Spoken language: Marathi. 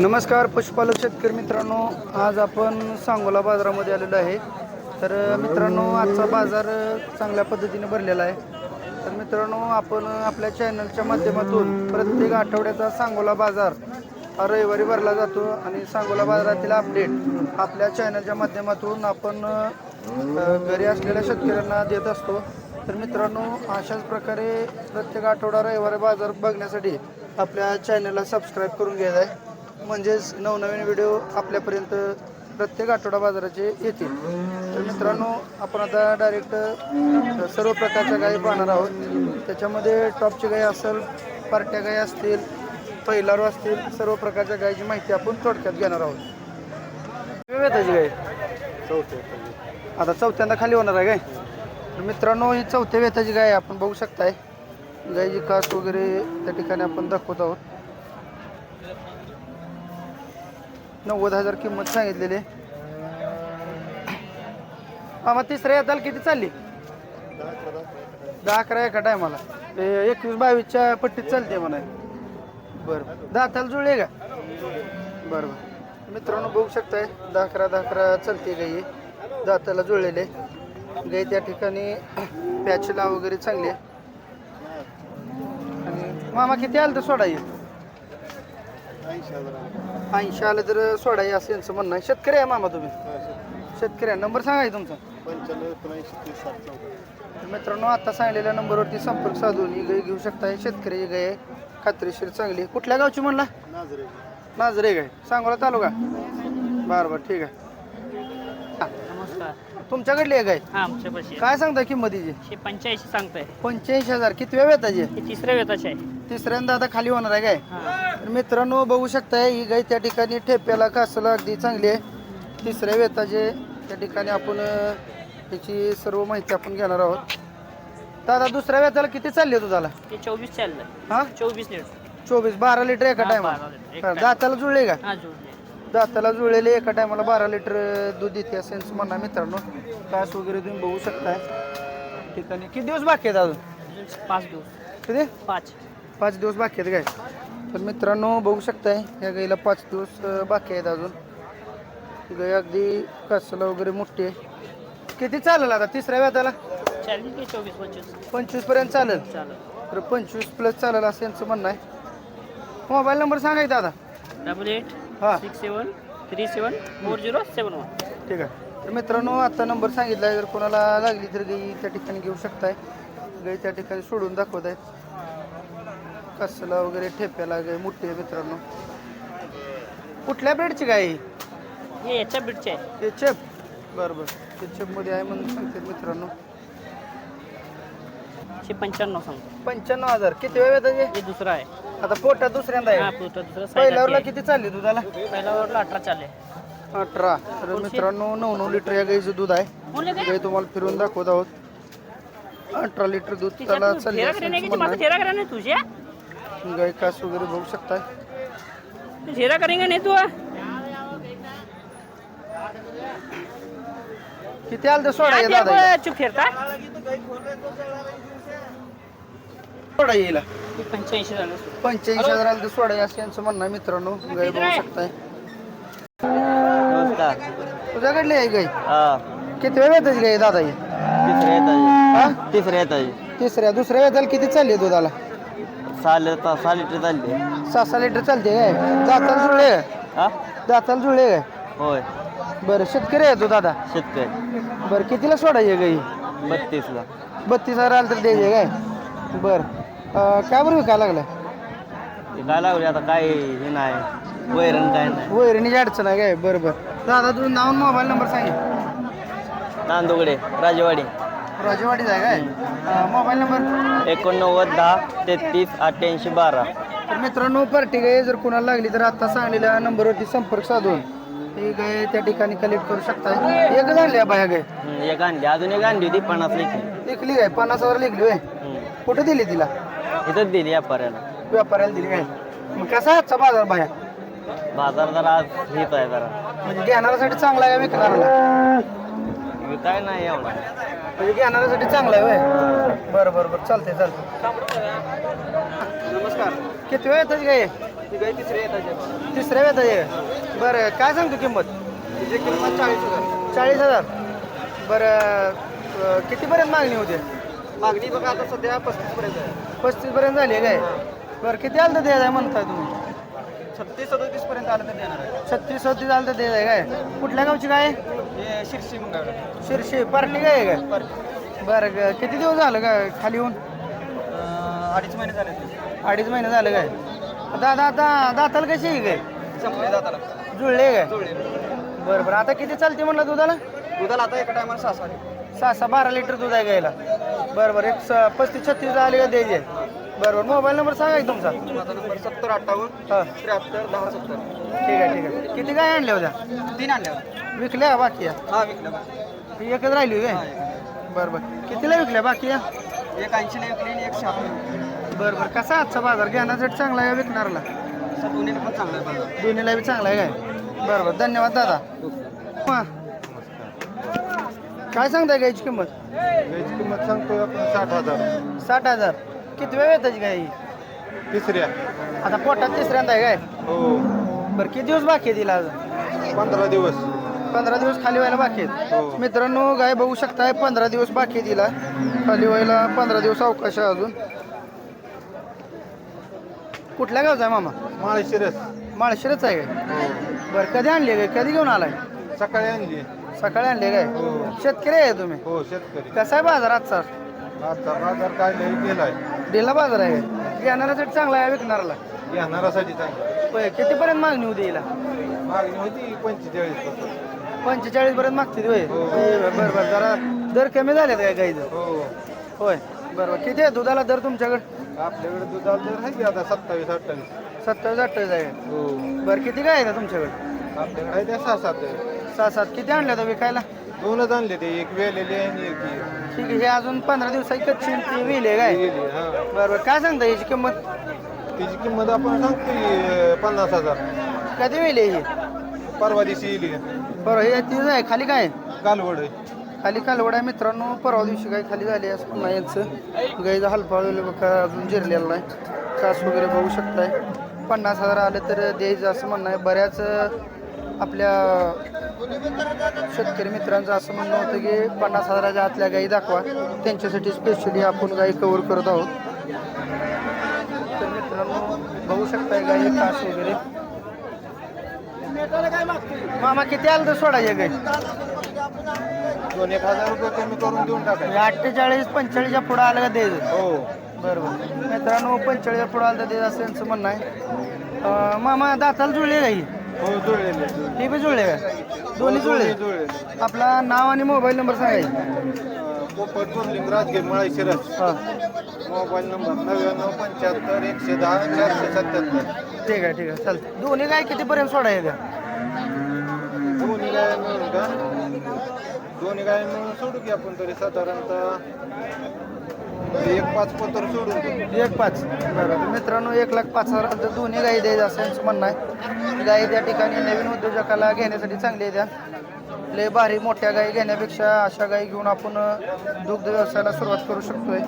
नमस्कार पशुपालक शेतकरी मित्रांनो. आज आपण सांगोला बाजारामध्ये आलेलो आहे. तर मित्रांनो आजचा बाजार चांगल्या पद्धतीने भरलेला आहे. तर मित्रांनो आपण आपल्या चॅनलच्या माध्यमातून प्रत्येक आठवड्याचा सांगोला बाजार हा रविवारी भरला जातो आणि सांगोला बाजारातील अपडेट आपल्या चॅनलच्या माध्यमातून आपण घरी असलेल्या शेतकऱ्यांना देत असतो. तर मित्रांनो अशाच प्रकारे प्रत्येक आठवडा रविवारी बाजार बघण्यासाठी आपल्या चॅनलला सबस्क्राईब करून घ्यायचा आहे. म्हणजेच नवनवीन व्हिडिओ आपल्यापर्यंत प्रत्येक आठवडा बाजाराचे येतील. तर मित्रांनो आपण आता डायरेक्ट सर्व प्रकारच्या गायी पाहणार आहोत. त्याच्यामध्ये टॉपची गाई असेल पार्ट्या गाई असतील पहिलारू असतील सर्व प्रकारच्या गायीची माहिती आपण थोडक्यात घेणार आहोत. वेताची गाय आता चौथ्यांदा खाली होणार आहे काय? तर मित्रांनो ही चौथ्या वेताची गाय. आपण बघू शकताय. गायची कास वगैरे त्या ठिकाणी आपण दाखवत आहोत. नव्वद हजार किंमत सांगितलेली हा मग तिसऱ्या येताल किती चालली? दहा अकरा एका टायमाला एकवीस बावीसच्या पट्टीत चालते म्हणा. बरं. दाताला जुळले का? बरं बरं. मित्रांनो बघू शकताय दहा अकरा दहा अकरा चालते गाई. दाताला जुळलेले गाई त्या ठिकाणी पॅचला वगैरे चांगले आणि मामा किती आलं तर सोडा येईल ऐंशी आलं तर सोडा ये असं यांचं म्हणणं आहे. शेतकरी आहे मामा तुम्ही? शेतकरी. आहे. नंबर सांगा की तुमचा? तर मित्रांनो आता सांगलेल्या नंबरवरती संपर्क साधून ही गाय घेऊ शकता शेतकरी ही गाय आहे. खात्रीशीर चांगली आहे. कुठल्या गावची म्हणला? नाजरे गाय सांगोला तालुका? बरं बरं ठीक आहे. तुमच्याकडली आहे? हा आमच्या पाशी काय सांगता किंमतीची हे पंच्याऐंशी सांगताय. पंच्याऐंशी हजार. किती वेळ हे तिसऱ्या वेताचे आहे. तिसऱ्यांदा आता खाली होणार आहे काय? हा. तर मित्रांनो बघू शकताय ही गाय त्या ठिकाणी ठेप्याला कासाला अगदी चांगली आहे. तिसऱ्या वेताचे त्या ठिकाणी आपण अं, त्याची सर्व माहिती आपण घेणार आहोत. दादा दुसऱ्या वेताला किती चालली दुधाला? ते चोवीस चाललंय हा? चोवीस लिटर. चोवीस बारा लिटर एका हा, टायमाला. बारा लिटर, एका दाताला जुळले का? हा जोडले दाताला जुळलेले एका टायमाला बारा लिटर दूध देते असं यांचं म्हणणं आहे मित्रांनो. कास वगैरे तुम्ही बघू शकताय. ठिकाणी किती दिवस बाकी आहेत अजून? पाच दिवस. किती? पाच. पाच दिवस बाकी आहेत काय? तर मित्रांनो बघू शकताय या गाईला पाच दिवस बाकी आहेत अजून. गाय अगदी कासाला वगैरे मोठी आहे. किती चालेल आता? तिसऱ्या व्याताला चोवीस पंचवीस. पंचवीसपर्यंत चालेल. तर पंचवीस प्लस चालेल असं यांचं म्हणणं आहे. मोबाईल नंबर सांगा की दादा डबल एट हां. Six seven three seven four zero seven one. ठीक आहे. तर मित्रांनो आता नंबर सांगितला आहे जर कोणाला लागली तर गाई त्या ठिकाणी घेऊ शकताय. गाई त्या ठिकाणी सोडून दाखवत आहेत कसला वगैरे ठेप्याला गाय मोठी आहे मित्रांनो. कुठल्या ब्रेडची गाय आहे ही? याच्या बीटचे आहे. चेप बरं बरं. ते चेपमध्ये आहे म्हणून सांगते मित्रांनो. पंच्याण्णव सांगतो. पंच्याण्णव हजार. किती वेळ येतात हे दुसरं आहे. आता पोटात दुसऱ्यांदा हा आहे दुसरं पहिल्यावरला साईड किती चालली दुधाला? वरला अठरा चालले. अठरा. तर मित्रांनो नऊ नऊ लिटर या गाईचं दूध आहे. काय गाई? तुम्हाला फिरून दाखवत आहोत. अठरा लिटर दूध त्याला चालले फेरा असं करणे यांचं माझं म्हणणं फेरा करा नाही तुझ्या? आहे. गाय कास वगैरे बघू शकताय. तू फेरा करेंगे नाही तू? किती आलं तर सोडा दादा चुप फिरता. सोडा येईल. हे पंच्याऐंशी झालं पंच्याऐंशी हजार आलं तर सोडा येईल असं यांचं म्हणणं आहे मित्रांनो. गाय बघू शकताय. नमस्कार. तुझ्याकडली आहे गाय? हा. किती वेळ येतात गाय दादा ही? तिसऱ्या येत हा? तिसऱ्या येत तिसऱ्या. दुसऱ्या वेळेला किती चालली आहे दुधाला? सहा लिटर सहा लिटर चालले सहा सहा लिटर चालते काय दाताला जुळले काय? हा? दाताला जुळले काय होय. बरं शेतकरी आहे तू दादा? शेतकरी. बरं कितीला सोडायचे गाई बत्तीसला. बत्तीस हजार आलं तर द्यायचे काय बरं. काय बरं विकायला लागलं? ते काय लागले आता काय हे नाही. वैरण काय नाही. वैरणीची अडचण आहे काय? बरं बरं. दादा तुझं नाव आणि मोबाईल नंबर सांगे. नांदुगडे राजवाडी. राजेवाडीचा आहे काय? अं, मोबाईल नंबर? एकोणनव्वद दहा तेहतीस अठ्ठ्याऐंशी बारा. तर मित्रांनो पार्टी गाय जर कुणाला लागली तर आता सांगलेल्या नंबरवरती संपर्क साधून ही गाय त्या ठिकाणी कलेक्ट करू शकता. एक झाली आहे बाया गाय. हम्म, एक आणली अजून एक आणली होती पन्नास लिखी. एकली गाय पन्नास हजार लिखली होय. कुठे दिली तिला? इथंच दिली व्यापाऱ्याला. व्यापाऱ्याला दिली काय? मग कसा आहे आजचा बाजार बाया? बाजार जरा आज हेच आहे जरा. म्हणजे घेणाऱ्यासाठी चांगला आहे का विकणाऱ्याला? काय नाही एवढा. म्हणजे घेणाऱ्यासाठी चांगला आहे होय? बरं बरं बरं. चालते चालते नमस्कार. किती वेळ येतात गाय ती गाय तिसरी येतात तिसऱ्या वेळेत आहे. बरं काय सांगतो किंमत? तिची किंमत चाळीस हजार. चाळीस हजार बरं अं, कितीपर्यंत मागणी होते? मागणी बघा आता सध्या पस्तीस पर्यंत आहे. पस्तीसपर्यंत झाली आहे काय? बरं किती आलं तर द्यायचं आहे म्हणताय तुम्ही? छत्तीस सदोतीस पर्यंत आलं तर देणार आहे. छत्तीस सत्तीस आलं तर द्यायचं आहे काय? कुठल्या गावची काय? हे शिरशी मंगळवेढा शिरशी पार्टी काय आहे काय? बरं ग- किती दिवस झालं का खाली येऊन? अं, अडीच महिने झाले ते. अडीच महिने झालं काय? दादा आता दाताला कशी आहे काय? संपले जुळले काय? जुळले. बरं बरं आता किती चालते म्हणलं दुधाला? दुधाला आता एका टायमाला सहा सहा. सहा सहा बारा लिटर दूध आहे गायला. बरं बरं एक स- पस्तीस छत्तीस आले का द्यायचे. बरं बरं मोबाईल नंबर सांगा की तुमचा? माझा नंबर सत्तर अठ्ठावन्न हां. त्र्याहत्तर दहा सत्तर. ठीक आहे ठीक आहे. किती काय आणल्या होत्या? तीन आणल्या विकल्या बाकी या? हा विकल्या ही एकच राहिली होय? हा, काय एक. बरं बरं कितीला विकल्या बाकी या? एक ऐंशीला विकली आणि एक शहात्तर बरं बरं कसा आजचा बाजार? घेण्यासाठी चांगला आहे विकणारला? असं दोन्हीला पण चांगलं आहे बाजार. दोन्हीला बी चांगला आहे काय? बरं बरं धन्यवाद दादा. हा. काय सांगताय गायची किंमत? याची किंमत सांगतोय आपण साठ हजार. साठ हजार. किती वेळ येताची गाय ही? तिसऱ्या. आता पोटात तिसऱ्यांदा आहे काय? हो. बरं किती दिवस बाकी आहे तिला अजून? पंधरा दिवस. पंधरा दिवस खाली व्हायला बाकी आहेत. हो. मित्रांनो गाय बघू शकताय पंधरा दिवस बाकी आहे तिला खाली व्हायला पंधरा दिवस अवकाश आहे अजून. कुठल्या गावचा आहे मामा? माळशिरस. माळशिरच आहे काय? हो. बरं कधी आणली काय कधी घेऊन आलाय? सकाळी आणली सकाळी आणले काय हो. शेतकरी आहे तुम्ही? हो शेतकरी. कसा आहे बाजार आजचा? आजचा बाजार काय गेलाय दिला बाजार आहे. घेणाऱ्यासाठी चांगला आहे विकणाऱ्याला घेणारासाठी चांगला होय कितीपर्यंत मागणी होती हिला? मागणी होती पंचेचाळीस पंचेचाळीस पर्यंत मागते होय? हो. बरं बरं जरा दर कमी झालेत काय गाईचं? हो. होय बरं बरं. किती आहे दुधाला दर तुमच्याकडे? आपल्याकडे दुधाला दर आहे की आता सत्तावीस अठ्ठावीस? सत्तावीस अठ्ठावीस आहे. हो. बरं किती काय आहे ना तुमच्याकडे? आपल्याकडे आहे त्या सहा सात आहे. सहा सात. किती आणल्या तर विकायला? दोनच आणले ते एक वेलेली आहे आणि एक ही. ठीक आहे हे अजून पंधरा दिवसाची कच्ची ती वेल आहे काय? गेली हा. बरं बरं. काय सांगता याची किंमत? तिची किंमत आपण सांगतोय पन्नास हजार. कधी वेल आहे ही? परवा दिवशी येईल बरं हे तीच आहे खाली काय? आहे? कालवड आहे. खाली कालवड आहे मित्रांनो. परवा दिवशी काही खाली झाली असं पुन्हा यांचं. गाईचा हलफाळ बघा अजून जिरलेला नाही. कास वगैरे बघू शकताय. पन्नास हजार आले तर द्यायचं असं म्हणणं आहे. बऱ्याच अं, आपल्या शेतकरी मित्रांचं असं म्हणणं होतं की पन्नास हजाराच्या आतल्या गाई दाखवा. त्यांच्यासाठी स्पेशली आपण गाई कवर करत आहोत. तर मित्रांनो बघू शकताय गाई कास वगैरे. मामा किती आलं तर सोडायचे गाई? दोन एक हजार रुपये कमी करून देऊन टाकायचे अठ्ठेचाळीस पंचेचाळीसच्या पुढं आलं का द्यायचं हो. बरोबर मित्रांनो पंचेचाळीसच्या पुढं आलं तर द्यायचं असं यांचं म्हणणं आहे. मामा दाताला जुळले का ही जुळलेले हे बी जुळले का? दोन्ही जुळले? जुळलेले आपला नाव आणि मोबाईल नंबर सांगायचे पोपट जोडलिंग राजगीर मळाई शिरस हां. मोबाईल नंबर नव्याण्णव पंच्याहत्तर एकशे दहा चारशे सत्याहत्तर. ठीक आहे ठीक आहे. चालतं दोन्ही काय कितीपर्यंत सोडायचं त्या दोन्ही गाय मिळून का? दोन्ही गाय मिळून सोडू की आपण तरी साधारणतः? एक पाच पत्र सोडून एक पाच. बरं. तर मित्रांनो एक लाख पाच हजार तर दोन्ही गाई द्यायचं असं यांचं म्हणणं आहे. गाई त्या ठिकाणी नवीन उद्योजकाला घेण्यासाठी चांगली आहे त्या. लय भारी मोठ्या गाई घेण्यापेक्षा अशा गाई घेऊन आपण दुग्ध व्यवसायाला सुरुवात करू शकतोय.